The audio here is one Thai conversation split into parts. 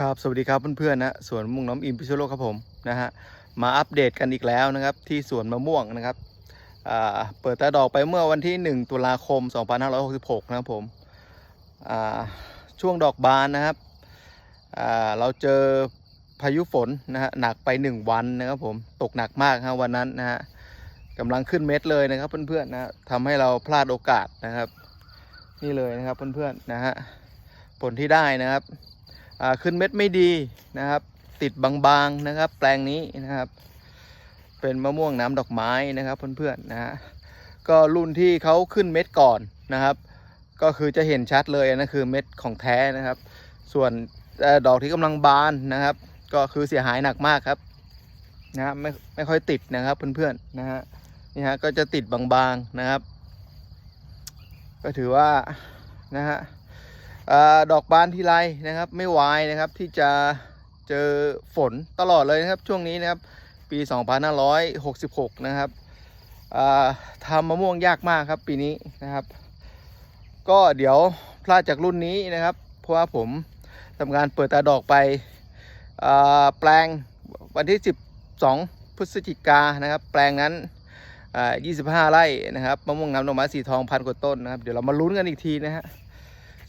ครับสวัสดีครับเพื่อนๆนะสวนมะม่วงน้ำอิมพิชโลครับผมนะฮะมาอัปเดตกันอีกแล้วนะครับที่สวนมะม่วงนะครับเปิดตาดอกไปเมื่อวันที่ 1 ตุลาคม 2566 นะครับผมช่วงดอกบานนะครับเราเจอพายุฝนนะฮะหนักไป 1 วันนะครับผมตกหนักมากครับวันนั้นนะฮะกำลังขึ้นเม็ดเลยนะครับเพื่อนๆนะทำให้เราพลาดโอกาสนะครับ นี่เลยนะครับเพื่อนๆนะฮะผลที่ได้นะครับ ขึ้นเม็ดไม่ดีนะครับ ติดบางๆนะครับ แปลงนี้นะครับ เป็นมะม่วงน้ำดอกไม้นะครับเพื่อนๆนะฮะก็รุ่นที่เขาขึ้นเม็ดก่อนนะครับ ก็คือจะเห็นชัดเลยนะคือเม็ดของแท้นะครับ ส่วนดอกที่กำลังบานนะครับ ก็คือเสียหายหนักมากครับนะฮะไม่ไม่ค่อยติดนะครับเพื่อนๆนะฮะนี่ฮะก็จะติดบางๆนะครับ ก็ถือว่านะฮะ อดอกบานทีไรนะครับ ไม่วายนะครับที่จะเจอฝนตลอดเลยนะครับ ช่วงนี้นะครับ ปี 2566 นะครับทำมะม่วงยากมากครับปีนี้นะครับ ก็เดี๋ยวพลาดจากรุ่นนี้นะครับ เพราะว่าผมทำงานเปิดตาดอกไปแปลงวันที่ 12 พฤศจิกานะครับ แปลงนั้นอ่า25 ไร่นะครับมะม่วงน้ำดอกไม้สีทองพันกว่าต้นนะครับ เดี๋ยวเรามาลุ้นกันอีกทีนะฮะ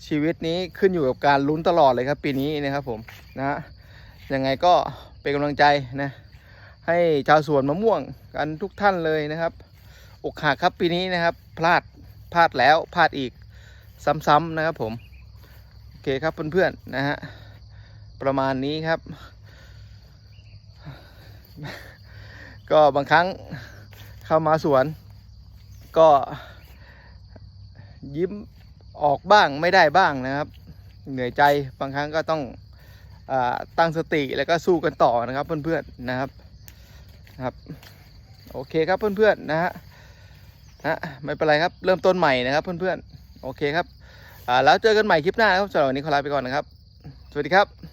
ชีวิตนี้ขึ้นอยู่กับการลุ้นตลอดเลยครับ ปีนี้นะครับผมนะฮะยังไงก็เป็นกำลังใจนะให้ชาวสวนมะม่วงกันทุกท่านเลยนะครับ อกหักครับปีนี้นะครับ พลาดพลาดแล้วพลาดอีกซ้ำๆนะครับผม โอเคครับเพื่อนๆนะฮะประมาณนี้ครับ ก็บางครั้งเข้ามาสวน ก็ยิ้ม ออกบ้างไม่ได้บ้างนะครับ เหนื่อยใจบางครั้งก็ต้องอตั้งสติแล้วก็สู้กันต่อนะครับเพื่อนๆนะครับครับโอเคครับเพื่อนๆนะฮะนะไม่เป็นไรครับเริ่มต้นใหม่นะครับเพื่อนๆโอเคครับแล้วเจอกันใหม่คลิปหน้าครับสำหรับวันนี้ขอลาไปก่อนนะครับ สวัสดีครับ